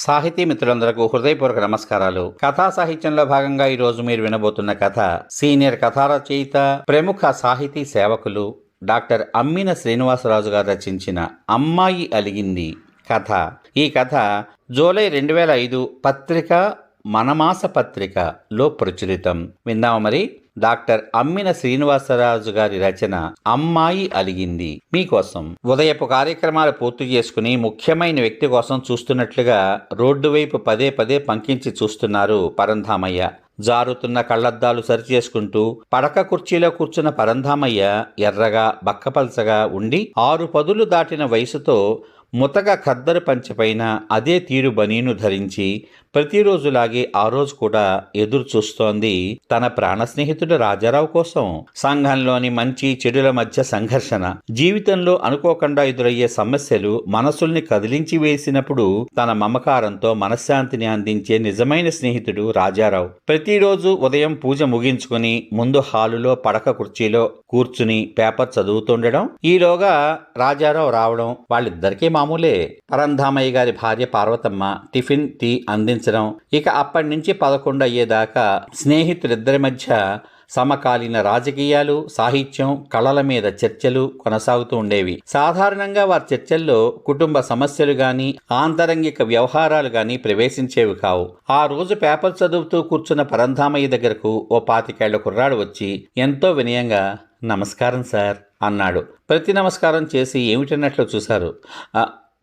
సాహితీ మిత్రులందరకు హృదయపూర్వక నమస్కారాలు. కథా సాహిత్యంలో భాగంగా ఈ రోజు మీరు వినబోతున్న కథ సీనియర్ కథా రచయిత ప్రముఖ సాహితీ సేవకులు డాక్టర్ అమ్మిన శ్రీనివాసరాజు గారు రచించిన అమ్మాయి అలిగింది కథ. ఈ కథ జూలై రెండు వేల ఐదు పత్రిక మనమాస పత్రికలో ప్రచురితం. విందాము మరి? డాక్టర్ అమ్మిన శ్రీనివాసరాజు గారి రచన అమ్మాయి అలిగింది. మీకోసం ఉదయపు కార్యక్రమాలు పూర్తి చేసుకుని ముఖ్యమైన వ్యక్తి కోసం చూస్తున్నట్లుగా రోడ్డు వైపు పదే పదే పంకించి చూస్తున్నారు పరంధామయ్య. జారుతున్న కళ్ళద్దాలు సరిచేసుకుంటూ పడక కుర్చీలో కూర్చున్న పరంధామయ్య ఎర్రగా బక్కపల్సగా ఉండి ఆరు పదులు దాటిన వయసుతో ముతక ఖద్దరు పంచపైన అదే తీరు బనీను ధరించి ప్రతిరోజులాగే ఆ రోజు కూడా ఎదురు చూస్తోంది తన ప్రాణ స్నేహితుడు రాజారావు కోసం. సంఘంలోని మంచి చెడుల మధ్య సంఘర్షణ జీవితంలో అనుకోకుండా ఎదురయ్యే సమస్యలు మనసుల్ని కదిలించి వేసినప్పుడు తన మమకారంతో మనశ్శాంతిని అందించే నిజమైన స్నేహితుడు రాజారావు. ప్రతిరోజు ఉదయం పూజ ముగించుకుని ముందు హాలులో పడక కుర్చీలో కూర్చుని పేపర్ చదువుతుండడం ఈలోగా రాజారావు రావడం వాళ్ళిద్దరికీ మామూలే. పరంధామయ్య గారి భార్య పార్వతమ్మ టిఫిన్ టీ అందించడం. ఇక అప్పటి నుంచి పదకొండు అయ్యేదాకా స్నేహితులిద్దరి మధ్య సమకాలీన రాజకీయాలు సాహిత్యం కళల మీద చర్చలు కొనసాగుతూ ఉండేవి. సాధారణంగా వారి చర్చల్లో కుటుంబ సమస్యలు గాని ఆంతరంగిక వ్యవహారాలు గాని ప్రవేశించేవి కావు. ఆ రోజు పేపర్ చదువుతూ కూర్చున్న పరంధామయ్య దగ్గరకు ఓ పాతికేళ్ళ కుర్రాడు వచ్చి ఎంతో వినయంగా నమస్కారం సార్ అన్నాడు. ప్రతి నమస్కారం చేసి ఏమిటన్నట్లు చూశారు.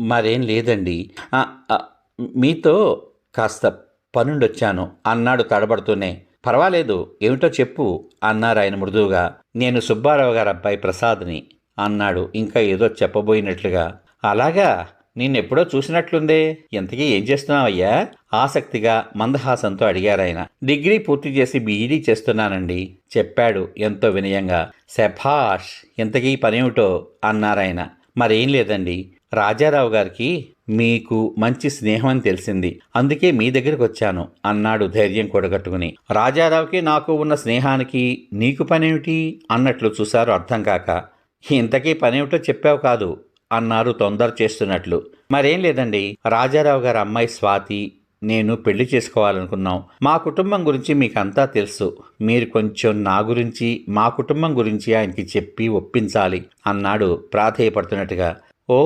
మరేం లేదండి. మీతో కాస్త పనుండొచ్చాను అన్నాడు తడబడుతూనే. పర్వాలేదు ఏమిటో చెప్పు అన్నారు ఆయన మృదువుగా. నేను సుబ్బారావు గారి అబ్బాయి ప్రసాద్ని అన్నాడు. ఇంకా ఏదో చెప్పబోయినట్లుగా. అలాగా? నిన్నెప్పుడో చూసినట్లుందే. ఇంతకీ ఏం చేస్తున్నావయ్యా? ఆసక్తిగా మందహాసంతో అడిగారాయన డిగ్రీ పూర్తి చేసి బీఈడీ చేస్తున్నానండి. చెప్పాడు ఎంతో వినయంగా. శభాష్ ఇంతకీ పనేమిటో? అన్నారాయన మరేం లేదండి. రాజారావు గారికి మీకు మంచి స్నేహం అని తెలిసింది. అందుకే మీ దగ్గరికి వచ్చాను అన్నాడు ధైర్యం కూడగట్టుకుని. రాజారావుకి నాకు ఉన్న స్నేహానికి నీకు పనేమిటి? అన్నట్లు చూశారు అర్థం కాక. ఇంతకీ పనేమిటో చెప్పావు కాదు. అన్నారు తొందర చేస్తున్నట్లు. మరేం లేదండి. రాజారావు గారి అమ్మాయి స్వాతి నేను పెళ్ళి చేసుకోవాలనుకున్నాం. మా కుటుంబం గురించి మీకు అంతా తెలుసు. మీరు కొంచెం నా గురించి మా కుటుంబం గురించి ఆయనకి చెప్పి ఒప్పించాలి అన్నాడు ప్రాధేయపడుతున్నట్టుగా. ఓ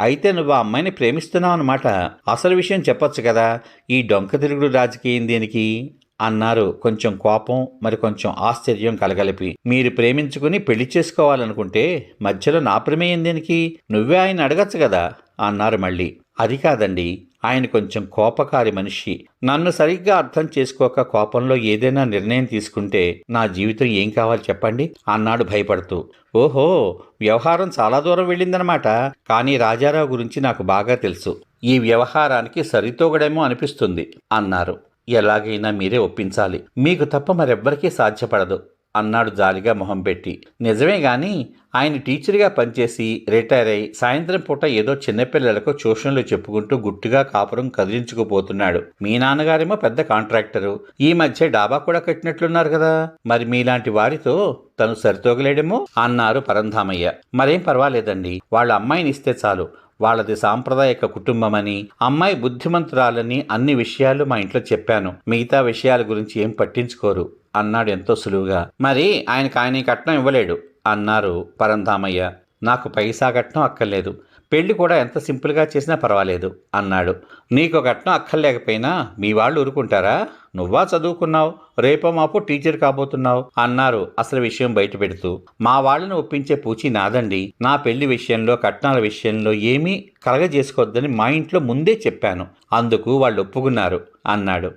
అయితే నువ్వు ఆ అమ్మాయిని ప్రేమిస్తున్నావు అనమాట అసలు విషయం చెప్పొచ్చు కదా. ఈ డొంక తిరుగుడు రాజకీయం దేనికి? అన్నారు. కొంచెం కోపం మరి కొంచెం ఆశ్చర్యం కలగలిపి. మీరు ప్రేమించుకుని పెళ్ళి చేసుకోవాలనుకుంటే మధ్యలో నా ప్రమేయం దేనికి? నువ్వే ఆయన అడగచ్చు కదా? అన్నారు మళ్ళీ. అది కాదండి. ఆయన కొంచెం కోపకారి మనిషి. నన్ను సరిగ్గా అర్థం చేసుకోక కోపంలో ఏదైనా నిర్ణయం తీసుకుంటే నా జీవితం ఏం కావాలి చెప్పండి? అన్నాడు భయపడుతూ. ఓహో వ్యవహారం చాలా దూరం వెళ్ళిందనమాట కానీ రాజారావు గురించి నాకు బాగా తెలుసు. ఈ వ్యవహారానికి సరితోగడేమో అనిపిస్తుంది అన్నారు. ఎలాగైనా మీరే ఒప్పించాలి. మీకు తప్ప మరెవ్వరికీ సాధ్యపడదు అన్నాడు జాలిగా మొహం పెట్టి. నిజమే గాని ఆయన టీచర్గా పనిచేసి రిటైర్ అయి సాయంత్రం పూట ఏదో చిన్నపిల్లలకు ట్యూషన్లు చెప్పుకుంటూ గుట్టుగా కాపురం కదిలించుకుపోతున్నాడు. మీ నాన్నగారేమో పెద్ద కాంట్రాక్టరు. ఈ మధ్య డాబా కూడా కట్టినట్లున్నారు కదా. మరి మీలాంటి వారితో తను సరితోగలేడేమో? అన్నారు పరంధామయ్య. మరేం పర్వాలేదండి. వాళ్ళ అమ్మాయిని ఇస్తే చాలు. వాళ్ళది సాంప్రదాయక కుటుంబమని అమ్మాయి బుద్ధిమంతురాలని అన్ని విషయాలు మా ఇంట్లో చెప్పాను. మిగతా విషయాల గురించి ఏం పట్టించుకోరు. అన్నాడు ఎంతో సులువుగా. మరి ఆయనకు ఆయన కట్నం ఇవ్వలేడు అన్నారు పరంధామయ్య. నాకు పైసా కట్నం అక్కర్లేదు. పెళ్ళి కూడా ఎంత సింపుల్గా చేసినా పర్వాలేదు అన్నాడు. నీకు కట్నం అక్కర్లేకపోయినా మీ వాళ్ళు ఊరుకుంటారా? నువ్వా చదువుకున్నావు? రేపో మాపు టీచర్ కాబోతున్నావు అన్నారు అసలు విషయం బయట పెడుతూ. మా వాళ్ళని ఒప్పించే పూచి నాదండి. నా పెళ్ళి విషయంలో కట్నాల విషయంలో ఏమీ కలగజేసుకోవద్దని మా ఇంట్లో ముందే చెప్పాను. అందుకు వాళ్ళు ఒప్పుకున్నారు అన్నాడు.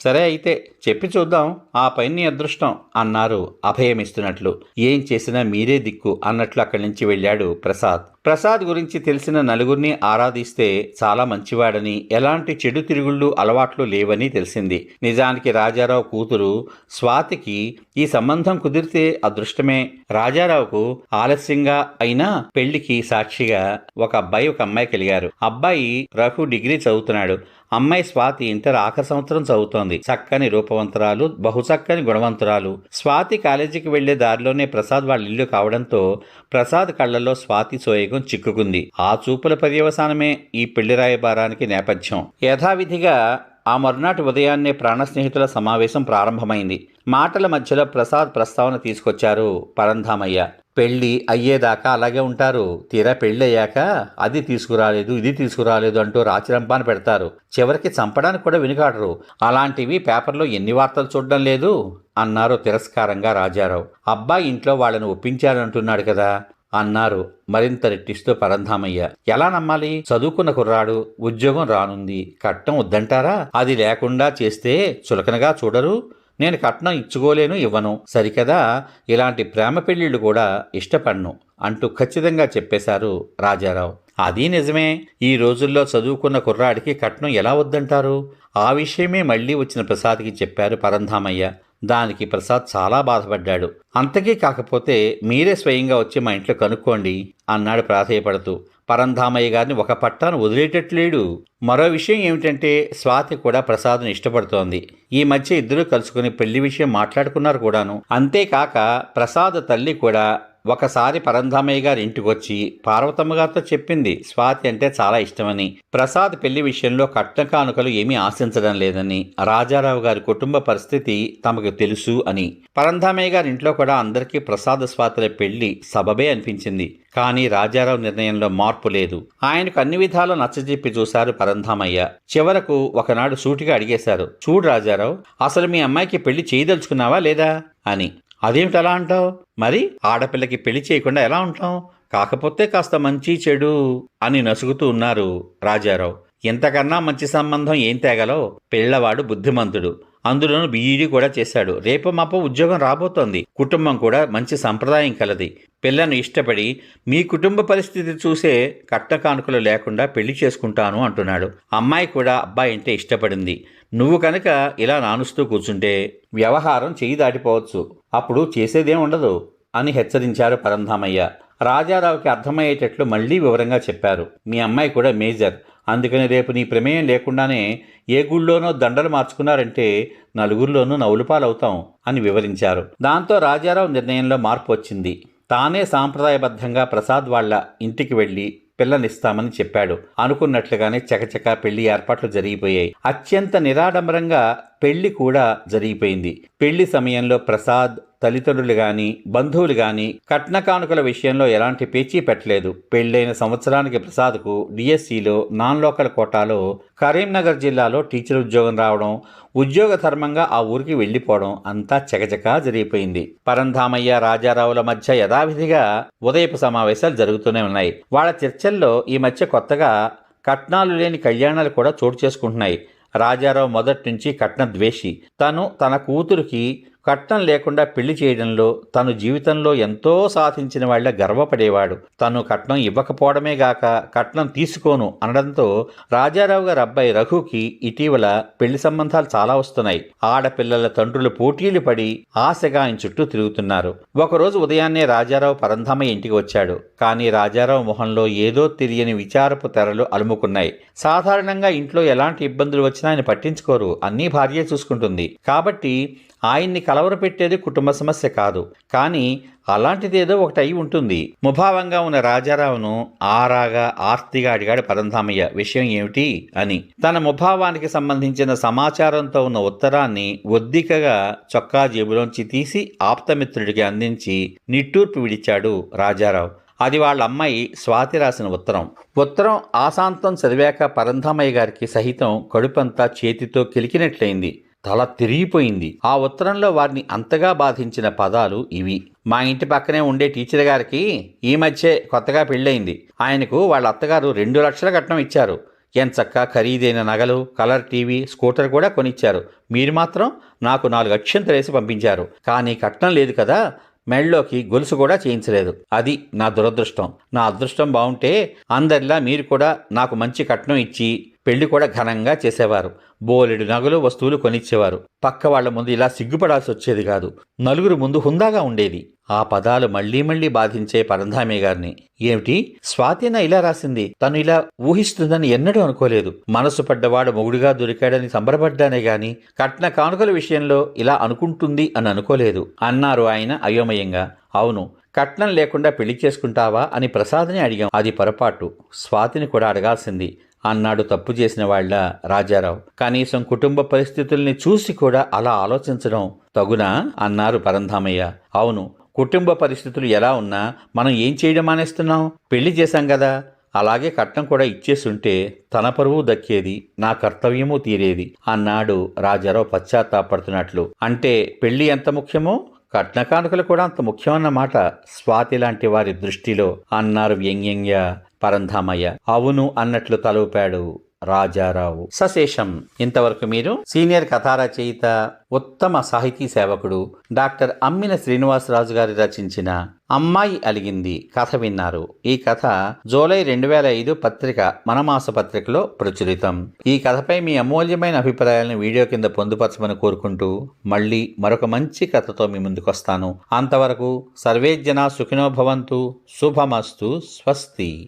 సరే అయితే చెప్పి చూద్దాం. ఆ పైన నీ అదృష్టం అన్నారు అభయమిస్తున్నట్లు. ఏం చేసినా మీరే దిక్కు అన్నట్లు అక్కడి నుంచి వెళ్ళాడు ప్రసాద్. ప్రసాద్ గురించి తెలిసిన నలుగురిని ఆరాధిస్తే చాలా మంచివాడని ఎలాంటి చెడు తిరుగుళ్ళు అలవాట్లు లేవని తెలిసింది. నిజానికి రాజారావు కూతురు స్వాతికి ఈ సంబంధం కుదిరితే అదృష్టమే. రాజారావుకు ఆలస్యంగా అయినా పెళ్ళికి సాక్షిగా ఒక అబ్బాయి ఒక అమ్మాయి కలిగారు. అబ్బాయి రఘు డిగ్రీ చదువుతున్నాడు. అమ్మాయి స్వాతి ఇంటర్ ఆఖరి సంవత్సరం చదువుతోంది. చక్కని రూపవంతురాలు బహుచక్కని గుణవంతురాలు. స్వాతి కాలేజీకి వెళ్ళే దారిలోనే ప్రసాద్ వాళ్ళ ఇల్లు కావడంతో ప్రసాద్ కళ్ళలో స్వాతి సోయగం చిక్కుకుంది. ఆ చూపుల పర్యవసానమే ఈ పెళ్ళి రాయబారానికి నేపథ్యం. యథావిధిగా ఆ మరునాటి ఉదయాన్నే ప్రాణ స్నేహితుల సమావేశం ప్రారంభమైంది. మాటల మధ్యలో ప్రసాద్ ప్రస్తావన తీసుకొచ్చారు పరంధామయ్య. పెళ్ళి అయ్యేదాకా అలాగే ఉంటారు. తీరా పెళ్ళి అయ్యాక అది తీసుకురాలేదు ఇది తీసుకురాలేదు అంటూ రాచిరంపాన పెడతారు. చివరికి చంపడానికి కూడా వెనుకాడరు. అలాంటివి పేపర్లో ఎన్ని వార్తలు చూడడం లేదు అన్నారు తిరస్కారంగా రాజారావు. అబ్బాయి ఇంట్లో వాళ్ళని ఒప్పించాలంటున్నాడు కదా. అన్నారు. మరింత రెట్టిస్తూ పరంధామయ్య ఎలా నమ్మాలి? చదువుకున్న కుర్రాడు ఉద్యోగం రానుంది. కట్నం వద్దంటారా? అది లేకుండా చేస్తే చులకనగా చూడరు. నేను కట్నం ఇచ్చుకోలేను ఇవ్వను. సరికదా? ఇలాంటి ప్రేమ పెళ్ళిళ్ళు కూడా ఇష్టపడను అంటూ ఖచ్చితంగా చెప్పేశారు రాజారావు. అది నిజమే. ఈ రోజుల్లో చదువుకున్న కుర్రాడికి కట్నం ఎలా వద్దంటారు? ఆ విషయమే మళ్ళీ వచ్చిన ప్రసాద్కి చెప్పారు పరంధామయ్య. దానికి ప్రసాద్ చాలా బాధపడ్డాడు. అంతకీ కాకపోతే మీరే స్వయంగా వచ్చి మా ఇంట్లో కనుక్కోండి అన్నాడు ప్రాధేయపడుతూ. పరంధామయ్య గారిని ఒక పట్టాను వదిలేటట్లేడు. మరో విషయం ఏమిటంటే స్వాతి కూడా ప్రసాద్ను ఇష్టపడుతోంది. ఈ మధ్య ఇద్దరూ కలుసుకుని పెళ్ళి విషయం మాట్లాడుకున్నారు కూడాను. అంతేకాక ప్రసాద్ తల్లి కూడా ఒకసారి పరంధామయ్య గారి ఇంటికొచ్చి పార్వతమ్మ గారితో చెప్పింది స్వాతి అంటే చాలా ఇష్టమని. ప్రసాద్ పెళ్ళి విషయంలో కట్న కానుకలు ఏమీ ఆశించడం లేదని రాజారావు గారి కుటుంబ పరిస్థితి తమకు తెలుసు అని. పరంధామయ్య గారి ఇంట్లో కూడా అందరికీ ప్రసాద్ స్వాతుల పెళ్ళి సబబే అనిపించింది. కానీ రాజారావు నిర్ణయంలో మార్పు లేదు. ఆయనకు అన్ని విధాలు నచ్చజెప్పి చూశారు పరంధామయ్య. చివరకు ఒకనాడు సూటిగా అడిగేశారు చూడు రాజారావు అసలు మీ అమ్మాయికి పెళ్ళి చేయదలుచుకున్నావా లేదా? అని. అదేమిటి అలా అంటావు? మరి ఆడపిల్లకి పెళ్ళి చేయకుండా ఎలా ఉంటాం కాకపోతే కాస్త మంచి చెడు అని నసుగుతూ ఉన్నారు రాజారావు. ఇంతకన్నా మంచి సంబంధం ఏం తేగలో పిల్లవాడు బుద్ధిమంతుడు. అందులోనూ బీఈడీ కూడా చేశాడు. రేపు మాప ఉద్యోగం రాబోతోంది. కుటుంబం కూడా మంచి సంప్రదాయం కలది. పిల్లను ఇష్టపడి మీ కుటుంబ పరిస్థితి చూసే కట్ట కానుకలు లేకుండా పెళ్ళి చేసుకుంటాను అంటున్నాడు. అమ్మాయి కూడా అబ్బాయి అంటే ఇష్టపడింది. నువ్వు కనుక ఇలా నానుస్తూ కూర్చుంటే వ్యవహారం చెయ్యి దాటిపోవచ్చు. అప్పుడు చేసేదేం ఉండదు అని హెచ్చరించారు పరంధామయ్య. రాజారావుకి అర్థమయ్యేటట్లు మళ్ళీ వివరంగా చెప్పారు. మీ అమ్మాయి కూడా మేజర్. అందుకని రేపు నీ ప్రమేయం లేకుండానే ఏ గుళ్ళోనో దండలు మార్చుకున్నారంటే నలుగురిలోనూ నవ్వులుపాలవుతాం అని వివరించారు. దాంతో రాజారావు నిర్ణయంలో మార్పు వచ్చింది. తానే సాంప్రదాయబద్ధంగా ప్రసాద్ వాళ్ళ ఇంటికి వెళ్ళి పిల్లనిస్తామని చెప్పాడు. అనుకున్నట్లుగానే చకచక పెళ్ళి ఏర్పాట్లు జరిగిపోయాయి. అత్యంత నిరాడంబరంగా పెళ్ళి కూడా జరిగిపోయింది. పెళ్ళి సమయంలో ప్రసాద్ తల్లిదండ్రులు కానీ బంధువులు కానీ కట్న కానుకల విషయంలో ఎలాంటి పేచీ పెట్టలేదు. పెళ్ళైన సంవత్సరానికి ప్రసాద్కు డిఎస్సిలో నాన్ లోకల్ కోటాలో కరీంనగర్ జిల్లాలో టీచర్ ఉద్యోగం రావడం ఉద్యోగ ధర్మంగా ఆ ఊరికి వెళ్ళిపోవడం అంతా చకచకా జరిగిపోయింది. పరంధామయ్య రాజారావుల మధ్య యథావిధిగా ఉదయపు సమావేశాలు జరుగుతూనే ఉన్నాయి. వాళ్ళ చర్చల్లో ఈ మధ్య కొత్తగా కట్నాలు లేని కళ్యాణాలు కూడా చోటు చేసుకుంటున్నాయి. రాజారావు మొదటి నుంచి కట్న ద్వేషి. తను తన కూతురికి కట్నం లేకుండా పెళ్ళి చేయడంలో తను జీవితంలో ఎంతో సాధించిన వాళ్ళ గర్వపడేవాడు. తను కట్నం ఇవ్వకపోవడమే గాక కట్నం తీసుకోను అనడంతో రాజారావు గారి అబ్బాయి రఘుకి ఇటీవల పెళ్ళి సంబంధాలు చాలా వస్తున్నాయి. ఆడపిల్లల తండ్రులు పోటీలు పడి ఆశగా ఆయన చుట్టూ తిరుగుతున్నారు. ఒకరోజు ఉదయాన్నే రాజారావు పరంధామయ్య ఇంటికి వచ్చాడు. కానీ రాజారావు మొహంలో ఏదో తెలియని విచారపు తెరలు అలుముకున్నాయి. సాధారణంగా ఇంట్లో ఎలాంటి ఇబ్బందులు వచ్చినా ఆయన పట్టించుకోరు. అన్నీ భార్య చూసుకుంటుంది. కాబట్టి ఆయన్ని కలవరపెట్టేది కుటుంబ సమస్య కాదు. కానీ అలాంటిదేదో ఒకటి అయి ఉంటుంది. ముభావంగా ఉన్న రాజారావును ఆరాగా ఆర్తిగా అడిగాడు పరంధామయ్య. విషయం ఏమిటి? అని. తన ముభావానికి సంబంధించిన సమాచారంతో ఉన్న ఉత్తరాన్ని ఒద్దికగా చొక్కా జేబులోంచి తీసి ఆప్తమిత్రుడికి అందించి నిట్టూర్పు విడిచాడు రాజారావు. అది వాళ్ళ అమ్మాయి స్వాతి రాసిన ఉత్తరం. ఉత్తరం ఆశాంతం చదివాక పరంధామయ్య గారికి సహితం కడుపంతా చేతితో కిలికినట్లయింది. తల తిరిగిపోయింది. ఆ ఉత్తరంలో వారిని అంతగా బాధించిన పదాలు ఇవి. మా ఇంటి పక్కనే ఉండే టీచర్ గారికి ఈ మధ్యే కొత్తగా పెళ్ళయింది. ఆయనకు వాళ్ళ అత్తగారు రెండు లక్షల కట్నం ఇచ్చారు. ఎంచక్క ఖరీదైన నగలు కలర్ టీవీ స్కూటర్ కూడా కొనిచ్చారు. మీరు మాత్రం నాకు నాలుగు అక్షంతలేసి పంపించారు. కానీ కట్నం లేదు కదా మెళ్ళలోకి గొలుసు కూడా చేయించలేదు. అది నా దురదృష్టం. నా అదృష్టం బాగుంటే అందరిలా మీరు కూడా నాకు మంచి కట్నం ఇచ్చి పెళ్ళి కూడా ఘనంగా చేసేవారు. బోలెడు నగలు వస్తువులు కొనిచ్చేవారు. పక్క వాళ్ళ ముందు ఇలా సిగ్గుపడాల్సి వచ్చేది కాదు. నలుగురు ముందు హుందాగా ఉండేది. ఆ పదాలు మళ్ళీ మళ్ళీ బాధించే పరంధామే గారిని. ఏమిటి? స్వాతిన ఇలా రాసింది. తను ఇలా ఊహిస్తుందని ఎన్నడూ అనుకోలేదు. మనసు పడ్డవాడు మొగుడుగా దొరికాడని సంబరపడ్డానే గాని కట్న కానుకల విషయంలో ఇలా అనుకుంటుంది అని అనుకోలేదు. అన్నారు ఆయన అయోమయంగా. అవును కట్నం లేకుండా పెళ్ళి చేసుకుంటావా అని ప్రసాద్ని అడిగాం. అది పొరపాటు. స్వాతిని కూడా అడగాల్సింది. అన్నాడు తప్పు చేసిన వాళ్ళ రాజారావు. కనీసం కుటుంబ పరిస్థితుల్ని చూసి కూడా అలా ఆలోచించడం తగునా? అన్నారు పరంధామయ్య. అవును కుటుంబ పరిస్థితులు ఎలా ఉన్నా మనం ఏం చేయడం మానేస్తున్నాం? పెళ్ళి చేశాం కదా. అలాగే కట్నం కూడా ఇచ్చేసుంటే తన పరువు దక్కేది నా కర్తవ్యము తీరేది అన్నాడు రాజారావు పశ్చాత్తాపడుతున్నట్లు. అంటే పెళ్ళి ఎంత ముఖ్యమో? కట్న కానుకలు కూడా అంత ముఖ్యమన్నమాట స్వాతి లాంటి వారి దృష్టిలో అన్నారు వ్యంగ్యంగా పరంధామయ్య. అవును అన్నట్లు తలూపాడు రాజారావు. సశేషం. ఇంతవరకు మీరు సీనియర్ కథా రచయిత ఉత్తమ సాహితీ సేవకుడు డాక్టర్ అమ్మిన శ్రీనివాసరాజు గారి రచించిన అమ్మాయి అలిగింది కథ విన్నారు. ఈ కథ జూలై రెండు వేల ఐదు పత్రిక మనమాస పత్రికలో ప్రచురితం. ఈ కథపై మీ అమూల్యమైన అభిప్రాయాలను వీడియో కింద పొందుపరచమని కోరుకుంటూ మళ్ళీ మరొక మంచి కథతో మీ ముందుకొస్తాను. అంతవరకు సర్వేజ్జన సుఖినోభవంతు శుభమస్తు. స్వస్తి.